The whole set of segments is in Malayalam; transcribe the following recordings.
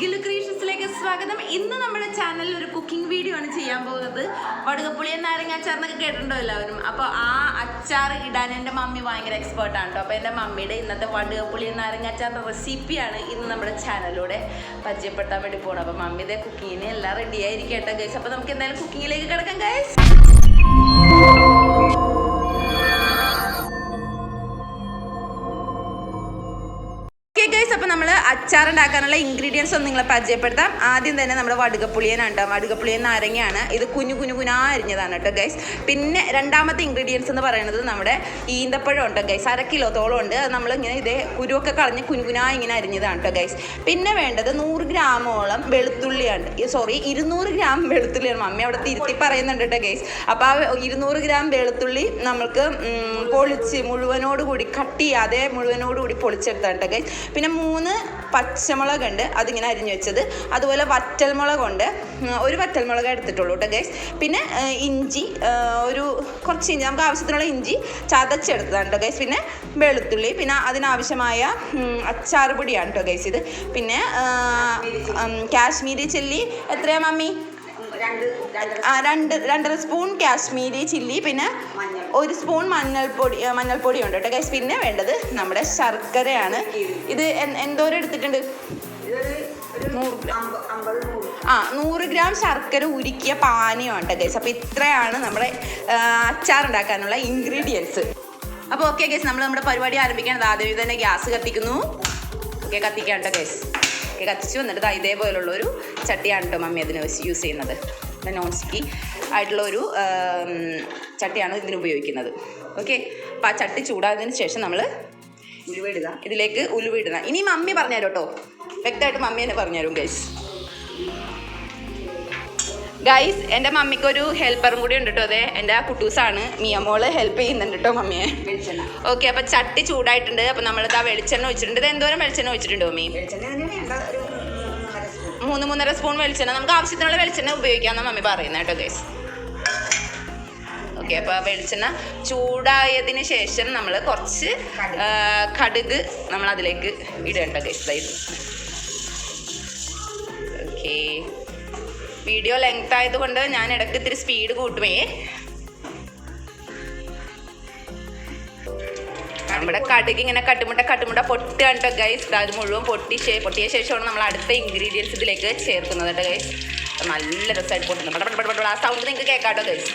ഗിലു ക്രീഷൻസിലേക്ക് സ്വാഗതം. ഇന്ന് നമ്മുടെ ചാനലിൽ ഒരു കുക്കിംഗ് വീഡിയോ ആണ് ചെയ്യാൻ പോകുന്നത്. വടുകപ്പുളിയൻ നാരങ്ങ അച്ചാറിനൊക്കെ കേട്ടിട്ടുണ്ടോ എല്ലാവരും? അപ്പോൾ ആ അച്ചാർ ഇടാൻ എന്റെ മമ്മി ഭയങ്കര എക്സ്പേർട്ട് ആണ് കേട്ടോ അപ്പോൾ എന്റെ മമ്മിയുടെ ഇന്നത്തെ വടുകപ്പുളിയൻ നാരങ്ങ അച്ചാറിന്റെ റെസിപ്പിയാണ് ഇന്ന് നമ്മുടെ ചാനലിലൂടെ പരിചയപ്പെടുത്താൻ വേണ്ടി പോകണം അപ്പോൾ മമ്മിയുടെ കുക്കിങ്ങിന് എല്ലാം റെഡി ആയിരിക്കട്ടെ ഗൈസ് അപ്പോൾ നമുക്ക് എന്തായാലും കുക്കിങ്ങിലേക്ക് കിടക്കാം ഗൈസ് അപ്പോൾ നമ്മൾ അച്ചാർ ഉണ്ടാക്കാനുള്ള ഇൻഗ്രീഡിയൻസ് ഒന്ന് നിങ്ങളെ പരിചയപ്പെടുത്താം. ആദ്യം തന്നെ നമ്മൾ വടുകപ്പുളിയനാണ് കേട്ടോ വടുകപ്പുളിയൻ നാരങ്ങയാണ്. ഇത് കുഞ്ഞു കുഞ്ഞു കുഞ്ഞാ അരിഞ്ഞതാണ് കേട്ടോ ഗൈസ് പിന്നെ രണ്ടാമത്തെ ഇൻഗ്രീഡിയൻസ് എന്ന് പറയുന്നത് നമ്മുടെ ഈന്തപ്പഴം ഉണ്ട് ഗൈസ് അര കിലോത്തോളം ഉണ്ട്. അത് നമ്മൾ ഇങ്ങനെ ഇതേ കുരുവൊക്കെ കളഞ്ഞ് കുഞ്ഞു കുനാ ഇങ്ങനെ അരിഞ്ഞതാണ് കേട്ടോ ഗൈസ് പിന്നെ വേണ്ടത് നൂറ് ഗ്രാമോളം വെളുത്തുള്ളിയാണ് സോറി ഇരുന്നൂറ് ഗ്രാം വെളുത്തുള്ളിയാണ്. മമ്മി അവിടെ തിരുത്തി പറയുന്നുണ്ട് കേട്ടോ ഗൈസ് അപ്പോൾ ആ ഇരുന്നൂറ് ഗ്രാം വെളുത്തുള്ളി നമുക്ക് പൊളിച്ച് മുഴുവനോടുകൂടി കട്ട് ചെയ്യാതെ മുഴുവനോടുകൂടി പൊളിച്ചെടുത്താണ് കേട്ടോ ഗൈസ് പിന്നെ മൂന്ന് പച്ചമുളക് ഉണ്ട് അതിങ്ങനെ അരിഞ്ഞു വെച്ചത്. അതുപോലെ വറ്റൽമുളകുണ്ട്. ഒരു വറ്റൽമുളക് എടുത്തിട്ടുള്ളൂ കേട്ടോ ഗൈസ് പിന്നെ ഇഞ്ചി ഒരു കുറച്ച് ഇഞ്ചി നമുക്ക് ആവശ്യത്തിനുള്ള ഇഞ്ചി ചതച്ചെടുത്തതാണ് കേട്ടോ ഗൈസ് പിന്നെ വെളുത്തുള്ളി പിന്നെ അതിനാവശ്യമായ അച്ചാർ പൊടിയാണ് കേട്ടോ ഗൈസ് ഇത്. പിന്നെ കാശ്മീരി ചില്ലി. എത്രയാ മമ്മി? ആ, രണ്ട് രണ്ടര സ്പൂൺ കാശ്മീരി ചില്ലി പിന്നെ ഒരു സ്പൂൺ മഞ്ഞൾപ്പൊടി മഞ്ഞൾപ്പൊടി ഉണ്ട് കേട്ടോ ഗൈസ് പിന്നെ വേണ്ടത് നമ്മുടെ ശർക്കരയാണ്. ഇത് എന്തോരം എടുത്തിട്ടുണ്ട്? നൂറ് ഗ്രാം. ആ നൂറ് ഗ്രാം ശർക്കര ഉരുക്കിയ പാനീയമാണ് കേട്ടോ ഗൈസ് അപ്പോൾ ഇത്രയാണ് നമ്മുടെ അച്ചാർ ഉണ്ടാക്കാനുള്ള ഇൻഗ്രീഡിയൻസ് അപ്പോൾ ഓക്കെ ഗൈസ് നമ്മൾ നമ്മുടെ പരിപാടി ആരംഭിക്കേണ്ടത് ആദ്യം തന്നെ ഗ്യാസ് കത്തിക്കുന്നു. ഓക്കെ കത്തിക്കാം കേട്ടോ ഗൈസ് ഓക്കെ കത്തിച്ച്. വന്നിട്ട് ദാ ഇതേപോലുള്ള ഒരു ചട്ടിയാണ് കേട്ടോ മമ്മി അതിന് യൂസ് ചെയ്യുന്നത്. നോൺ സ്റ്റിക്കി ആയിട്ടുള്ള ഒരു ചട്ടിയാണ് ഇതിന് ഉപയോഗിക്കുന്നത്. ഓക്കെ അപ്പോൾ ആ ചട്ടി ചൂടായതിനു ശേഷം നമ്മൾ ഉലുവിടുക ഇതിലേക്ക് ഉലുവിടുക ഇനി മമ്മി പറഞ്ഞുതരും കേട്ടോ വ്യക്തമായിട്ട് മമ്മി തന്നെ പറഞ്ഞുതരും ഗൈസ് ഗൈസ് എന്റെ മമ്മിക്ക് ഒരു ഹെൽപ്പറും കൂടി ഉണ്ട് കേട്ടോ അതെ എന്റെ ആ കുട്ടൂസാണ്. മിയമോൾ ഹെൽപ്പ് ചെയ്യുന്നുണ്ട് കേട്ടോ മമ്മിയെ. ഓക്കെ അപ്പോൾ ചട്ടി ചൂടായിട്ടുണ്ട്. അപ്പോൾ നമ്മളിത് ആ വെളിച്ചെണ്ണ ഒഴിച്ചിട്ടുണ്ട്. ഇത് എന്തോരം വെളിച്ചെണ്ണ ഒഴിച്ചിട്ടുണ്ട് മമ്മി? മൂന്ന് മൂന്നര സ്പൂൺ വെളിച്ചെണ്ണ. നമുക്ക് ആവശ്യത്തിനുള്ള വെളിച്ചെണ്ണ ഉപയോഗിക്കാമെന്നാണ് മമ്മി പറയുന്നത് കേട്ടോ ഗൈസ് ഓക്കെ അപ്പോൾ വെളിച്ചെണ്ണ ചൂടായതിന് ശേഷം നമ്മൾ കുറച്ച് കടുക് നമ്മൾ അതിലേക്ക് ഇടേണ്ട ഗൈസ് ഓക്കെ വീഡിയോ ലെങ്ത് ആയതുകൊണ്ട് ഞാൻ ഇടയ്ക്ക് ഇത്തിരി സ്പീഡ് കൂട്ടുമേ. നമ്മുടെ കടുക് ഇങ്ങനെ കട്ടുമുട്ട കട്ടുമുട്ട പൊട്ടുകയാണ് കേട്ടോ ഗൈസ് അത് മുഴുവൻ പൊട്ടി പൊട്ടിയ ശേഷമാണ് നമ്മൾ അടുത്ത ഇൻഗ്രീഡിയൻസ് ഇതിലേക്ക് ചേർക്കുന്നത് കേട്ടോ ഗൈസ് നല്ല രസമായിട്ട് പൊട്ടുന്നു. പട പട പട പട. ആ സൗണ്ട് നിങ്ങൾക്ക് കേൾക്കാട്ടോ കേട്ടോ ഗൈസ്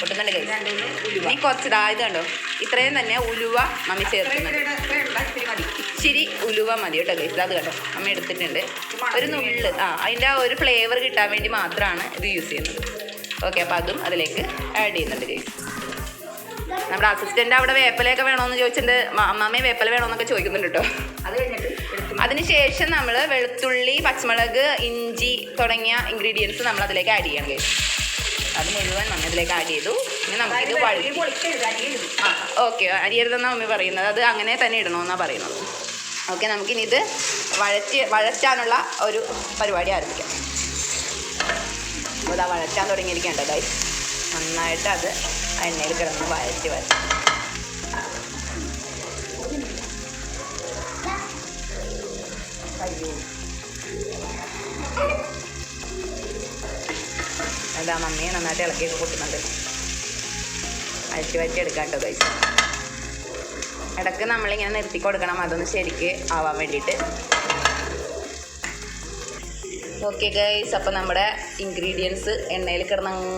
പൊട്ടുന്നുണ്ട് ഗൈസ് നീ കുറച്ചിതാ ഇതാ കണ്ടോ? ഇത്രയും തന്നെ ഉലുവ മമ്മി ചേർക്കുന്നുണ്ട്. ഇച്ചിരി ഉലുവ മതി കേട്ടോ ഗൈസ് അത് കേട്ടോ അമ്മ എടുത്തിട്ടുണ്ട്. ഒരു നുള്ള്. ആ അതിന്റെ ആ ഒരു ഫ്ലേവർ കിട്ടാൻ വേണ്ടി മാത്രമാണ് ഇത് യൂസ് ചെയ്യുന്നത്. ഓക്കെ അപ്പോൾ അതും അതിലേക്ക് ആഡ് ചെയ്യുന്നുണ്ട് ഗൈസ് നമ്മുടെ അസിസ്റ്റന്റ് അവിടെ വേപ്പലയൊക്കെ വേണമെന്ന് ചോദിച്ചിട്ടുണ്ട്. അമ്മാമ്മയെ വേപ്പല വേണമെന്നൊക്കെ ചോദിക്കുന്നുണ്ട് കേട്ടോ അത് കഴിഞ്ഞിട്ട് അതിനുശേഷം നമ്മൾ വെളുത്തുള്ളി പച്ചമുളക് ഇഞ്ചി തുടങ്ങിയ ഇൻഗ്രീഡിയൻസ് നമ്മൾ അതിലേക്ക് ആഡ് ചെയ്യണം ഗൈസ് അത് മുഴുവൻ നമ്മൾ ഇതിലേക്ക് ആഡ് ചെയ്തു. ഇനി നമുക്കിത് വഴുതി ആ ഓക്കെ അരിയരുതെന്നാണ് മമ്മി പറയുന്നത്. അത് അങ്ങനെ തന്നെ ഇടണമെന്നാണ് പറയുന്നത്. ഓക്കെ നമുക്കിനി ഇത് വഴറ്റി വഴറ്റാനുള്ള ഒരു പരിപാടി ആരംഭിക്കാം. അപ്പോൾ ഇതാ വഴറ്റാൻ തുടങ്ങിയിരിക്കേണ്ട ഗൈസ് നന്നായിട്ട് അത് എണ്ണയിൽ കിടന്ന് വഴറ്റി അയ്യോ. അതാ മമ്മിയെ നന്നായിട്ട് ഇളക്കിയൊക്കെ കൂട്ടുന്നുണ്ട് അഴിച്ചു വഴറ്റി എടുക്കാം കേട്ടോ ഗൈസ് ഇടയ്ക്ക് നമ്മളിങ്ങനെ നിർത്തി കൊടുക്കണം അതൊന്ന് ശരിക്ക് ആവാൻ വേണ്ടിയിട്ട്. ഓക്കെ ഗൈസ് അപ്പോൾ നമ്മുടെ ഇൻഗ്രീഡിയൻസ് എണ്ണയിൽ കിടന്നങ്ങ്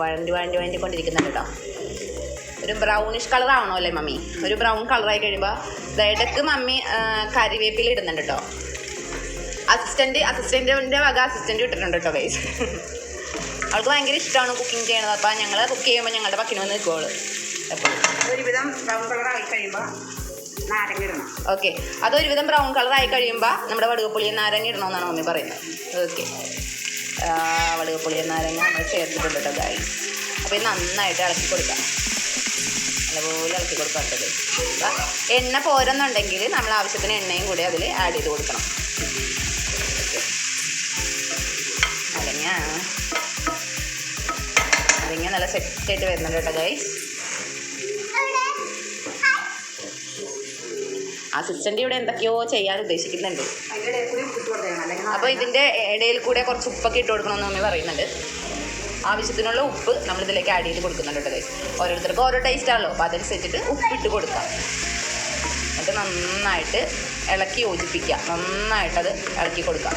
വഴണ്ടി വഴണ്ടി വഴണ്ടി കൊണ്ടിരിക്കുന്നുണ്ട് കേട്ടോ. ഒരു ബ്രൗണിഷ് കളർ ആവണോ അല്ലേ മമ്മി? ഒരു ബ്രൗൺ കളറായി കഴിയുമ്പോൾ ഇടയ്ക്ക് മമ്മി കറിവേപ്പില ഇടുന്നുണ്ട് കേട്ടോ. അസിസ്റ്റന്റ് അസിസ്റ്റന്റിന്റെ വക അസിസ്റ്റന്റ് ഇട്ടിട്ടുണ്ട് കേട്ടോ ഗൈസ് അവൾക്ക് ഭയങ്കര ഇഷ്ടമാണ് കുക്കിംഗ് ചെയ്യണത്. അപ്പോൾ ഞങ്ങൾ കുക്ക് ചെയ്യുമ്പോൾ ഞങ്ങളുടെ പക്കിന് വന്ന് നിൽക്കുള്ളൂ ഒരുവിധം ബ്രൗൺ ആയി കഴിയുമ്പോൾ നാരങ്ങ ഇടണം. ഓക്കെ അതൊരുവിധം ബ്രൗൺ കളർ ആയി കഴിയുമ്പോൾ നമ്മുടെ വടുകപ്പുളിയെ നാരങ്ങ ഇടണമെന്നാണ് മമ്മി പറയുന്നത് ഓക്കെ വടുകപ്പുളിയെ നാരങ്ങ നമ്മൾ ചേർത്തിട്ടുണ്ട് കേട്ടോ അപ്പം അപ്പോൾ ഇത് നന്നായിട്ട് ഇളക്കി കൊടുക്കാം. നല്ലപോലെ ഇളക്കി കൊടുക്കാം അപ്പം എണ്ണ പോരെന്നുണ്ടെങ്കിൽ നമ്മൾ ആവശ്യത്തിന് എണ്ണയും കൂടി അതിൽ ആഡ് ചെയ്ത് കൊടുക്കണം. അരങ്ങ അരങ്ങ നല്ല സെറ്റായിട്ട് വരുന്നുണ്ട് കേട്ടോ ഗൈസ് അസിസ്റ്റന്റ് ഇവിടെ എന്തൊക്കെയോ ചെയ്യാൻ ഉദ്ദേശിക്കുന്നുണ്ട്. അപ്പൊ അപ്പോൾ ഇതിന്റെ ഇടയിൽ കൂടെ കുറച്ച് ഉപ്പൊക്കെ ഇട്ട് കൊടുക്കണമെന്ന് മമ്മി പറയുന്നുണ്ട്. ആവശ്യത്തിനുള്ള ഉപ്പ് നമ്മൾ ഇതിലേക്ക് ആഡ് ചെയ്ത് കൊടുക്കുന്നുണ്ട്. ഓരോരുത്തർക്കും ഓരോ ടേസ്റ്റ് ആണല്ലോ. അപ്പോൾ അതനുസരിച്ചിട്ട് ഉപ്പിട്ട് കൊടുക്കാം. എന്നിട്ട് നന്നായിട്ട് ഇളക്കി യോജിപ്പിക്കുക. നന്നായിട്ടത് ഇളക്കി കൊടുക്കാം.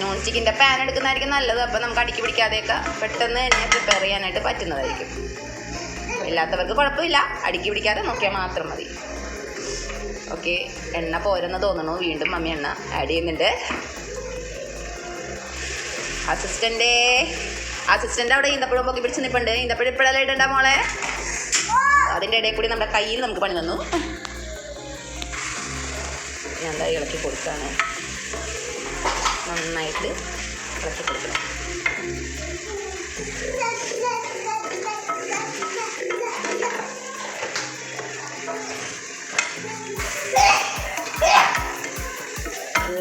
നോൺ സ്റ്റിക്കിന്റെ പാൻ എടുക്കുന്നതായിരിക്കും നല്ലത്. അപ്പോൾ നമുക്ക് അടുക്കി പിടിക്കാതെയൊക്കെ പെട്ടെന്ന് തന്നെ പ്രിപ്പയർ ചെയ്യാനായിട്ട് പറ്റുന്നതായിരിക്കും. ഇല്ലാത്തവർക്ക് കുഴപ്പമില്ല. അടുക്കി പിടിക്കാതെ നോക്കിയാൽ മാത്രം മതി. ഓക്കെ എണ്ണ പോരെന്ന് തോന്നണു. വീണ്ടും മമ്മി എണ്ണ ആഡ് ചെയ്യുന്നുണ്ട്. അസിസ്റ്റന്റ് അസിസ്റ്റന്റ് അവിടെ ഈന്തപ്പഴം പൊക്കി പിടിച്ച് നിൽപ്പുണ്ട് ഈന്തപ്പഴം ഇപ്പോഴല്ലേ ഇടണ്ട മോളെ? അതിന്റെ ഇടയിൽ കൂടി നമ്മുടെ കയ്യിൽ നമുക്ക് പണി തന്നു. ഞാൻ എന്താ ഇളക്കി കൊടുക്കുകയാണ് നന്നായിട്ട് ഇളക്കി കൊടുക്കണം.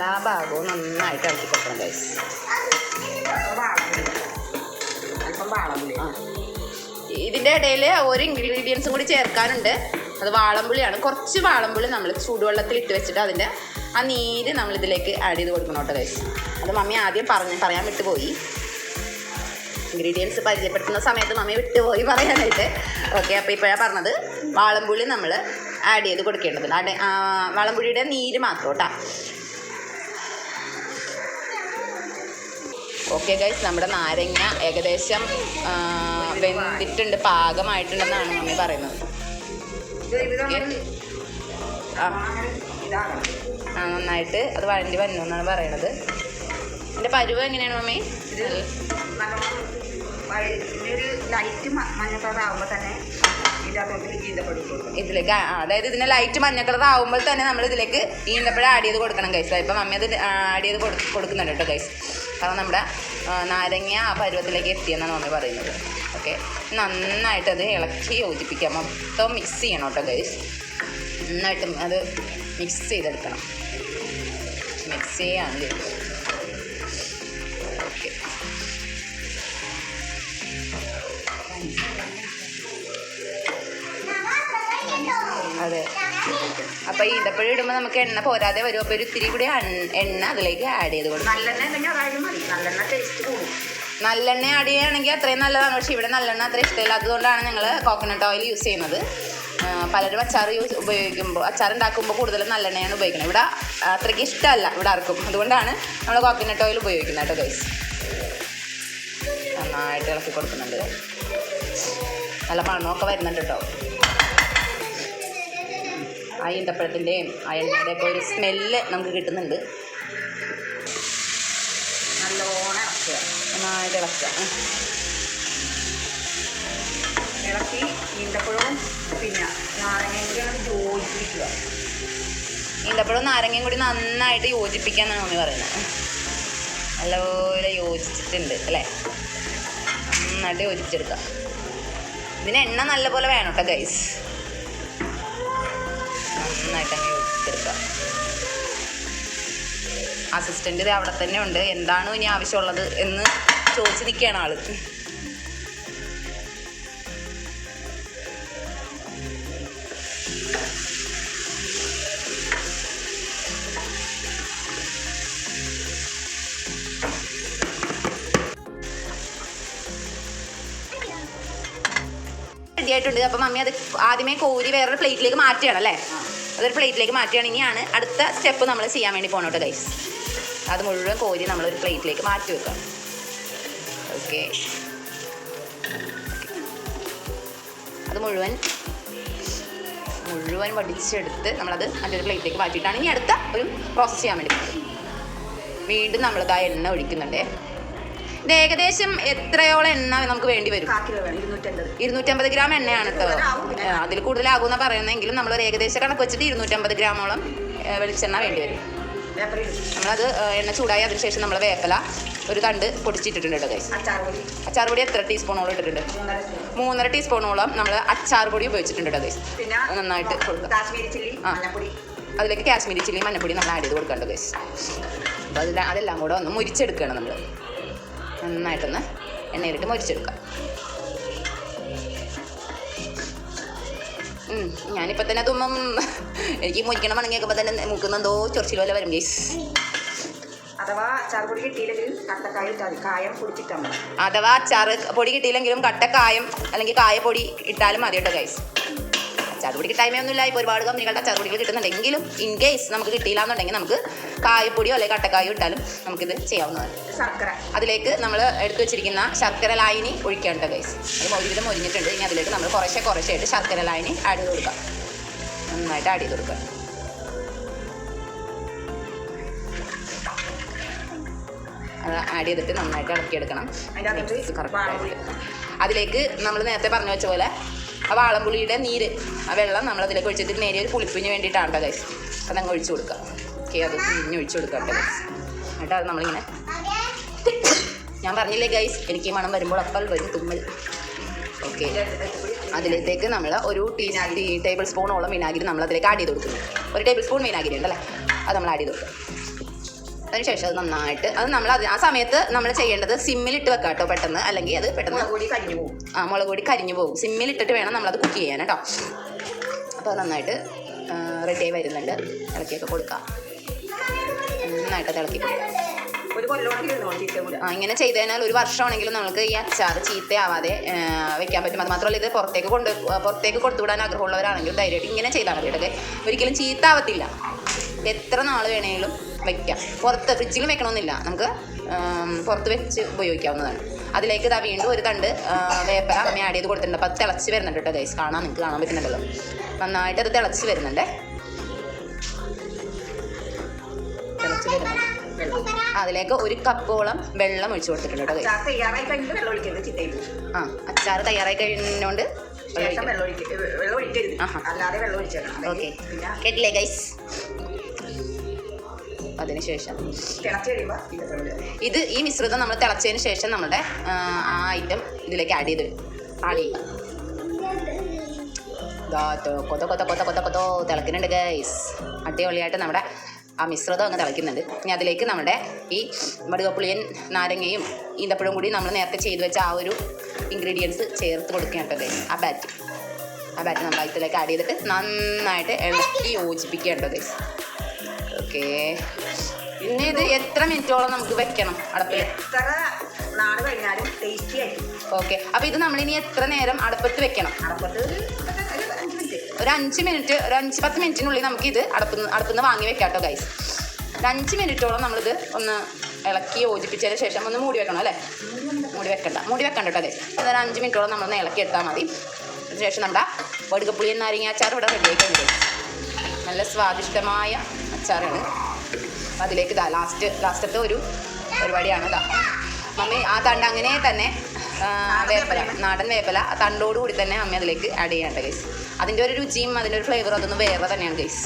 എല്ലാ ഭാഗവും നന്നായിട്ട് ഇളക്കി കൊടുക്കണം ഗൈസ് ഇതിന്റെ ഇടയിൽ ഒരു ഇൻഗ്രീഡിയൻസും കൂടി ചേർക്കാനുണ്ട്. അത് വാളംപുളിയാണ്. കുറച്ച് വാളംപുളി നമ്മൾ ചൂടുവെള്ളത്തിൽ ഇട്ട് വെച്ചിട്ട് അതിന്റെ ആ നീര് നമ്മൾ ഇതിലേക്ക് ആഡ് ചെയ്ത് കൊടുക്കണം കേട്ടോ ഗൈസ് അത് മമ്മി ആദ്യം പറഞ്ഞ് പറയാൻ വിട്ടുപോയി. ഇൻഗ്രീഡിയൻസ് പരിചയപ്പെടുത്തുന്ന സമയത്ത് മമ്മി വിട്ടുപോയി പറയാനായിട്ട്. ഓക്കെ അപ്പോൾ ഇപ്പോഴാണ് പറഞ്ഞത്. വാളംപുളി നമ്മൾ ആഡ് ചെയ്ത് കൊടുക്കേണ്ടതുണ്ട്. വാളംപുളിയുടെ നീര് മാത്രം കേട്ടോ. ഓക്കെ ഗൈസ് നമ്മുടെ നാരങ്ങ ഏകദേശം വെന്തിട്ടുണ്ട് പാകമായിട്ടുണ്ടെന്നാണ് മമ്മി പറയുന്നത്. ആ. ആ, നന്നായിട്ട് അത് വഴണ്ടി വന്നു എന്നാണ് പറയണത്. എന്റെ പരുവ് എങ്ങനെയാണ് മമ്മി? ഇതിലേക്ക് ആ, അതായത് ഇതിന് ലൈറ്റ് മഞ്ഞ കളർ ആവുമ്പോൾ തന്നെ നമ്മൾ ഇതിലേക്ക് ഈന്തപ്പഴം ആഡ് ചെയ്ത് കൊടുക്കണം ഗൈസ് ഇപ്പം മമ്മി അത് ആഡ് ചെയ്ത് കൊടു കൊടുക്കുന്നുണ്ട് കേട്ടോ ഗൈസ് കാരണം നമ്മുടെ നാരങ്ങ ആ പരുവത്തിലേക്ക് എത്തിയെന്നാണ് മമ്മി പറയുന്നത്. ഓക്കെ? നന്നായിട്ടത് ഇളക്കി യോജിപ്പിക്കാം മൊത്തം മിക്സ് ചെയ്യണം കേട്ടോ ഗൈസ് നന്നായിട്ട് അത് മിക്സ് ചെയ്തെടുക്കണം. മിക്സ് ചെയ്യാണ്ട് അതെ. അപ്പോൾ ഈന്തപ്പഴം ഇടുമ്പോൾ നമുക്ക് എണ്ണ പോരാതെ വരും. അപ്പോൾ ഒരു ഇത്തിരി കൂടി എണ്ണ അതിലേക്ക് ആഡ് ചെയ്ത് കൊടുക്കും. നല്ലെണ്ണ ആഡ് ചെയ്യുകയാണെങ്കിൽ അത്രയും നല്ലതാണ്. പക്ഷേ ഇവിടെ നല്ലെണ്ണ അത്ര ഇഷ്ടമില്ല അതുകൊണ്ടാണ് ഞങ്ങൾ കോക്കനട്ട് ഓയിൽ യൂസ് ചെയ്യുന്നത് പലരും അച്ചാർ യൂസ് ഉപയോഗിക്കുമ്പോൾ അച്ചാർ ഉണ്ടാക്കുമ്പോൾ കൂടുതലും നല്ലെണ്ണയാണ് ഉപയോഗിക്കുന്നത്. ഇവിടെ അത്രയ്ക്ക് ഇഷ്ടമല്ല ഇവിടെ ആർക്കും. അതുകൊണ്ടാണ് നമ്മൾ കോക്കനട്ട് ഓയിൽ ഉപയോഗിക്കുന്നത് കേട്ടോ ഗൈസ് നന്നായിട്ട് ഇളക്കി കൊടുക്കുന്നുണ്ട്. നല്ല മണമൊക്കെ വരുന്നുണ്ട് കേട്ടോ. ആ ഈന്തപ്പഴത്തിന്റെയും ആ എണ്ണയുടെയൊക്കെ ഒരു സ്മെല്ല് നമുക്ക് കിട്ടുന്നുണ്ട്. നല്ലോണം ഇളക്കുക. നന്നായിട്ട് ഇളക്കുക. ഇളക്കി ഈന്തപ്പഴവും പിന്നെ നാരങ്ങയും കൂടി നമുക്ക് യോജിപ്പിക്കുക. ഈന്തപ്പഴവും നാരങ്ങയും കൂടി നന്നായിട്ട് യോജിപ്പിക്കാന്നാണ് മമ്മി പറയുന്നത്. നല്ലപോലെ യോജിച്ചിട്ടുണ്ട് അല്ലേ? നന്നായിട്ട് യോജിപ്പിച്ചെടുക്കാം ഇതിന് എണ്ണ നല്ലപോലെ വേണം കേട്ടോ ഗൈസ് നന്നായിട്ട് അങ്ങ് യോജിച്ചെടുക്കുക അസിസ്റ്റന്റ് അവിടെ തന്നെ ഉണ്ട്. എന്താണ് ഇനി ആവശ്യമുള്ളത് എന്ന് ചോദിച്ച് നിൽക്കുകയാണ് ആൾ. റെഡി ആയിട്ടുണ്ട്. അപ്പം മമ്മി അത് ആദ്യമേ കോരി വേറൊരു പ്ലേറ്റിലേക്ക് മാറ്റുകയാണ് അല്ലേ? അതൊരു പ്ലേറ്റിലേക്ക് മാറ്റുകയാണ്. ഇനിയാണ് അടുത്ത സ്റ്റെപ്പ് നമ്മൾ ചെയ്യാൻ വേണ്ടി പോകണം കേട്ടോ ഗൈസ് അത് മുഴുവൻ കോരി നമ്മളൊരു പ്ലേറ്റിലേക്ക് മാറ്റി വെക്കാം. ഓക്കെ അത് മുഴുവൻ മുഴുവൻ വടിച്ചെടുത്ത് നമ്മളത് മറ്റൊരു പ്ലേറ്റിലേക്ക് മാറ്റിയിട്ടാണ്. ഇനി അടുത്ത ഒരു പ്രോസസ്സ് ചെയ്യാൻ വേണ്ടി വീണ്ടും നമ്മളത് എണ്ണ ഒഴിക്കുന്നുണ്ടേ. ഇത് ഏകദേശം എത്രയോളം എണ്ണ നമുക്ക് വേണ്ടി വരും? ഇരുന്നൂറ്റമ്പത് ഗ്രാം എണ്ണയാണ് കേട്ടോ അതിൽ കൂടുതലാകുമെന്ന് പറയുന്നെങ്കിലും നമ്മൾ ഒരു ഏകദേശ കണക്ക് വെച്ചിട്ട് ഇരുന്നൂറ്റമ്പത് ഗ്രാമോളം വെളിച്ചെണ്ണ വേണ്ടി വരും. നമ്മളത് എണ്ണ ചൂടായി അതിനുശേഷം നമ്മൾ വേപ്പല ഒരു തണ്ട് പൊടിച്ചിട്ടിട്ടുണ്ട് കേട്ടോ ഗൈസ് അച്ചാർ പൊടി എത്ര ടീസ്പൂണോളം ഇട്ടിട്ടുണ്ട്? മൂന്നര ടീസ്പൂണോളം നമ്മൾ അച്ചാർ പൊടി ഉപയോഗിച്ചിട്ടുണ്ട് കേട്ടോ ഗൈസ് നന്നായിട്ട് അതിലേക്ക് കാശ്മീരി ചില്ലി മഞ്ഞപ്പൊടി നമ്മൾ ആഡ് ചെയ്ത് കൊടുക്കേണ്ടത് ഗൈസ് അപ്പോൾ അതെല്ലാം കൂടെ ഒന്ന് മുരിച്ചെടുക്കുകയാണ് നമ്മൾ നന്നായിട്ടൊന്ന് എണ്ണയിലിട്ട് മൊരിച്ചെടുക്കാം. ഉം, ഞാനിപ്പോ തന്നെ തുമ്മം. എനിക്ക് മുരിക്കണം മണങ്ങിയൊക്കെ തന്നെ മൂക്കുന്നെന്തോ ചൊറിച്ചിൽ പോലെ വരും ഗേസ് അഥവാ അച്ചാർപ്പൊടി കിട്ടിയില്ലെങ്കിൽ കട്ടക്കായ ഇട്ടാൽ കായം പൊടിച്ചിട്ടാൽ മതി. അഥവാ അച്ചാർ പൊടി കിട്ടിയില്ലെങ്കിലും കട്ടക്കായം അല്ലെങ്കിൽ കായപ്പൊടി ഇട്ടാലും മതി കേട്ടോ ഗൈസ് അച്ചാർ ടൈമേ കിട്ടായ്മയൊന്നുമില്ല ഇപ്പോൾ ഒരുപാട് കമ്പനികളുടെ ചറുപടികൾ പൊടികൾ കിട്ടുന്നുണ്ടെങ്കിലും ഇൻ കേസ് നമുക്ക് കിട്ടിയില്ല എന്നുണ്ടെങ്കിൽ നമുക്ക് കായപ്പൊടിയോ അല്ലെങ്കിൽ കട്ടക്കായോ ഇട്ടാലും നമുക്കിത് ചെയ്യാവുന്നതാണ്. ശർക്കര. അതിലേക്ക് നമ്മൾ എടുത്തു വെച്ചിരിക്കുന്ന ശർക്കര ലായനി ഒഴിക്കേണ്ട കേസ് ഗൈസ് അത് ഒരുവിധം മൊരിഞ്ഞിട്ടുണ്ട്. ഇനി അതിലേക്ക് നമ്മൾ കുറേശ്ശെ ആയിട്ട് ശർക്കര ലായനി ആഡ് ചെയ്ത് കൊടുക്കാം. നന്നായിട്ട് ആഡ് ചെയ്ത് കൊടുക്കുക അത് ആഡ് ചെയ്തിട്ട് നന്നായിട്ട് ഇളക്കിയെടുക്കണം. അതിലേക്ക് നമ്മൾ നേരത്തെ പറഞ്ഞു വെച്ച പോലെ ആ വാളംപുളിയുടെ നീര് ആ വെള്ളം നമ്മൾ അതിലേക്ക് ഒഴിച്ചിട്ട് നേരിയ ഒരു പുളിപ്പിന് വേണ്ടിയിട്ടാണ് കേട്ടോ ഗൈസ് അങ്ങ് ഒഴിച്ചു കൊടുക്കുക ഓക്കെ അത് പിന്നെ ഒഴിച്ചു കൊടുക്കാം കേട്ടോ ഗൈസ് എന്നിട്ട് അത് നമ്മളിങ്ങനെ ഞാൻ പറഞ്ഞില്ലേ ഗൈസ് എനിക്ക് ഈ മണം വരുമ്പോൾ അപ്പോൾ വരും തുമ്മൽ. ഓക്കെ അതിലേക്ക് നമ്മൾ ഒരു ടീ ടേബിൾ സ്പൂണോളം വിനാഗിരി നമ്മൾ അതിലേക്ക് ആഡ് ചെയ്ത് കൊടുക്കുന്നു. ഒരു ടേബിൾ സ്പൂൺ വിനാഗിരി ഉണ്ടല്ലേ? അത് നമ്മൾ ആഡ് ചെയ്ത് കൊടുക്കും അതിനുശേഷം അത് നന്നായിട്ട് അത് നമ്മൾ അത് ആ സമയത്ത് നമ്മൾ ചെയ്യേണ്ടത് സിമ്മിലിട്ട് വെക്കാം കേട്ടോ പെട്ടെന്ന്. അല്ലെങ്കിൽ അത് പെട്ടെന്ന് കൂടി കഴിഞ്ഞു പോകും. മുളക് പൊടി കരിഞ്ഞു പോകും. സിമ്മിലിട്ടിട്ട് വേണം നമ്മളത് കുക്ക് ചെയ്യാൻ കേട്ടോ. അപ്പോൾ നന്നായിട്ട് റെഡി ആയി വരുന്നുണ്ട്. ഇളക്കിയൊക്കെ കൊടുക്കാം. നന്നായിട്ട് തിളക്കി ഇളക്കി ആ, ഇങ്ങനെ ചെയ്ത് കഴിഞ്ഞാൽ ഒരു വർഷമാണെങ്കിലും നമുക്ക് ഈ അച്ചാർ ചീത്തയാവാതെ വെക്കാൻ പറ്റും. അത് മാത്രമല്ല ഇത് പുറത്തേക്ക് കൊണ്ട് പുറത്തേക്ക് കൊടുത്തുവിടാൻ ആഗ്രഹമുള്ളവരാണെങ്കിലും ധൈര്യമായിട്ട് ഇങ്ങനെ ചെയ്താൽ മതി ഇടയ്ക്ക് ഒരിക്കലും ചീത്താവത്തില്ല. എത്ര നാൾ വേണമെങ്കിലും വെക്കാം. പുറത്ത് ഫ്രിഡ്ജിലും വെക്കണമെന്നില്ല. നമുക്ക് പുറത്ത് വെച്ച് ഉപയോഗിക്കാവുന്നതാണ്. അതിലേക്ക് ഇതാ വീണ്ടും ഒരു തണ്ട് ആ, വേപ്പര അമ്മ ആഡ് ചെയ്ത് കൊടുത്തിട്ടുണ്ട്. അപ്പോൾ അത് തിളച്ച് വരുന്നുണ്ട് കേട്ടോ ഗൈസ് കാണാൻ നിങ്ങൾക്ക് കാണാൻ പറ്റുന്നുണ്ടല്ലോ. നന്നായിട്ട് അത് തിളച്ച് വരുന്നുണ്ട്. തിളച്ച് വരുന്നുണ്ട്. അതിലേക്ക് ഒരു കപ്പോളം വെള്ളം ഒഴിച്ചു കൊടുത്തിട്ടുണ്ട് കേട്ടോ ആ അച്ചാർ തയ്യാറായി കഴിഞ്ഞുകൊണ്ട് ഓക്കെ. കേട്ടില്ലേ ഗൈസ് അതിനുശേഷം. ഇത് ഈ മിശ്രിതം നമ്മൾ തിളച്ചതിന് ശേഷം നമ്മുടെ ആ, ഐറ്റം ഇതിലേക്ക് ആഡ് ചെയ്ത് ആഡ് ചെയ്യുക ദാ തൊ- കൊത കൊത കൊത കൊത കൊതോ തിളക്കുന്നുണ്ട് ഗൈസ് അടിപൊളിയായിട്ട് നമ്മുടെ ആ മിശ്രിതം അങ്ങ് തിളയ്ക്കുന്നുണ്ട്. ഇനി അതിലേക്ക് നമ്മുടെ ഈ വടുകപ്പുളിയൻ നാരങ്ങയും ഈന്തപ്പഴവും കൂടി നമ്മൾ നേരത്തെ ചെയ്തു വെച്ച ആ ഒരു ഇൻഗ്രീഡിയൻസ് ചേർത്ത് കൊടുക്കുകയാണ് കേട്ടോ ഗൈസ് ആ ബാറ്റ് ആ ബാറ്റ് നമ്മൾ അതിലേക്ക് ആഡ് ചെയ്തിട്ട് നന്നായിട്ട് ഇളക്കി ഗൈസ് ഓക്കെ പിന്നെ ഇത് എത്ര മിനിറ്റോളം നമുക്ക് വെക്കണം അടപ്പിൽ? എത്ര നാട് കഴിഞ്ഞാലും ടേസ്റ്റി ആയിരിക്കും ഓക്കെ. അപ്പൊ ഇത് നമ്മൾ ഇനി എത്ര നേരം അടുപ്പത്ത് വെക്കണം? അടപ്പത്ത് ഒരു അഞ്ച് മിനിറ്റ്. ഒരു അഞ്ച് പത്ത് മിനിറ്റിനുള്ളിൽ നമുക്ക് ഇത് അടുപ്പിന്ന് അടുപ്പിന്ന് വാങ്ങി വെക്കാം കേട്ടോ ഗൈസ് ഒരു അഞ്ച് മിനിറ്റോളം നമ്മളിത് ഒന്ന് ഇളക്കി യോജിപ്പിച്ചതിന് ശേഷം ഒന്ന് മൂടി വെക്കണം അല്ലേ? മൂടി വെക്കണ്ട മൂടി വെക്കണ്ട കേട്ടോ ഗൈസ് അതൊരു അഞ്ച് മിനിറ്റോളം നമ്മളൊന്ന് ഇളക്കി എടുത്താൽ മതി. അതിനുശേഷം നമ്മുടെ വടുകപ്പുളിയും നാരങ്ങ അച്ചാർ ഇവിടെ റെഡിയായി കഴിഞ്ഞു നല്ല സ്വാദിഷ്ടമായ അച്ചാറാണ്. അതിലേക്ക് ഇതാ ലാസ്റ്റ് ലാസ്റ്റത്തെ ഒരു പരിപാടിയാണ് ഇതാ മമ്മി ആ തണ്ട് അങ്ങനെ തന്നെ വേപ്പല നാടൻ വേപ്പല ആ തണ്ടോടുകൂടി തന്നെ അമ്മ അതിലേക്ക് ആഡ് ചെയ്യേണ്ട ഗൈസ് അതിന്റെ ഒരു രുചിയും അതിന്റെ ഒരു ഫ്ലേവറും അതൊന്നും വേറെ തന്നെയാണ് ഗൈസ്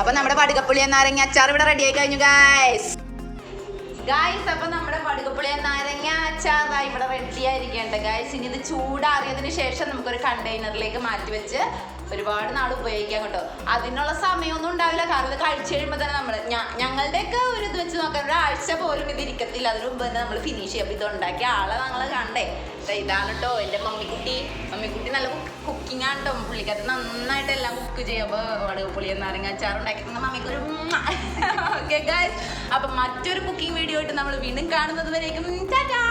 അപ്പം നമ്മുടെ പടുകപ്പുളി നാരങ്ങ അച്ചാർ ഇവിടെ റെഡി ആയി കഴിഞ്ഞു ഗൈസ് ഗായ്സ് അപ്പൊ നമ്മുടെ പടുകപ്പുളി നാരങ്ങ അച്ചാർ ഇവിടെ റെഡി ആയിരിക്കേണ്ട ഗായ്സ് ഇനി ഇത് ചൂടാറിയതിന് ശേഷം നമുക്കൊരു കണ്ടെയ്നറിലേക്ക് മാറ്റി വെച്ച് ഒരുപാട് നാൾ ഉപയോഗിക്കാം കേട്ടോ. അതിനുള്ള സമയമൊന്നും ഉണ്ടാവില്ല. കാരണം ഇത് കഴിച്ചു കഴിയുമ്പോൾ തന്നെ നമ്മൾ ഞങ്ങളുടെയൊക്കെ ഒരു ഇത് വെച്ച് നോക്കാൻ ഒരാഴ്ച പോലും ഇത് ഇരിക്കത്തില്ല. അതിന് മുമ്പ് തന്നെ നമ്മൾ ഫിനിഷ് ചെയ്യും. ഇത് ഉണ്ടാക്കിയ ആളെ ഞങ്ങൾ കണ്ടേ. ഇതാണ് കേട്ടോ എന്റെ മമ്മിക്കുട്ടി. മമ്മിക്കുട്ടി നല്ല കുക്കിംഗ് ആണ് കേട്ടോ പുള്ളിക്കത്ത് നന്നായിട്ട് എല്ലാം കുക്ക് ചെയ്യുമ്പോൾ വടക പുളി നാരങ്ങ അച്ചാർ മമ്മിക്ക് മമ്മിക്കൊരു ഓക്കെ ഗായ്സ് അപ്പം മറ്റൊരു കുക്കിംഗ് വീഡിയോ ആയിട്ട് നമ്മൾ വീണ്ടും കാണുന്നത് വരേക്കും. ടാറ്റാ